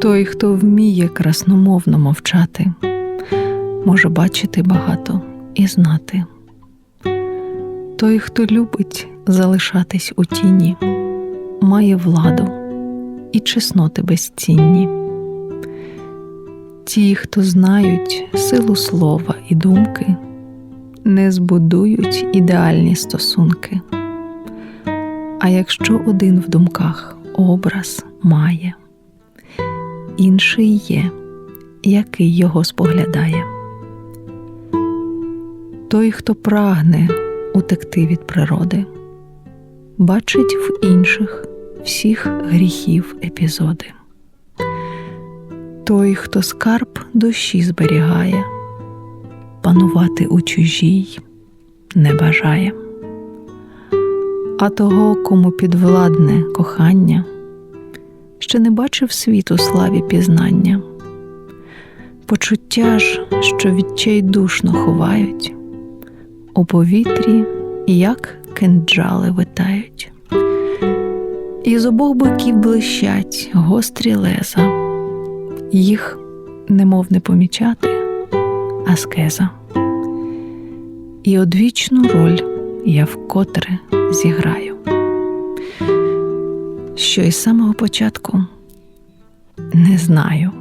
Той, хто вміє красномовно мовчати, може бачити багато і знати. Той, хто любить залишатись у тіні, має владу і чесноти безцінні. Ті, хто знають силу слова і думки, не збудують ідеальні стосунки. А якщо один в думках образ має, інший є, який його споглядає. Той, хто прагне утекти від природи, бачить в інших всіх гріхів епізоди. Той, хто скарб душі зберігає, панувати у чужій не бажає, а того, кому підвладне кохання, ще не бачив світу славі пізнання, почуття ж, що відчайдушно ховають, у повітрі, як кинджали витають, і з обох боків блищать гострі леза, їх немов не помічати, аскеза. І одвічну роль я вкотре зіграю, що із самого початку не знаю,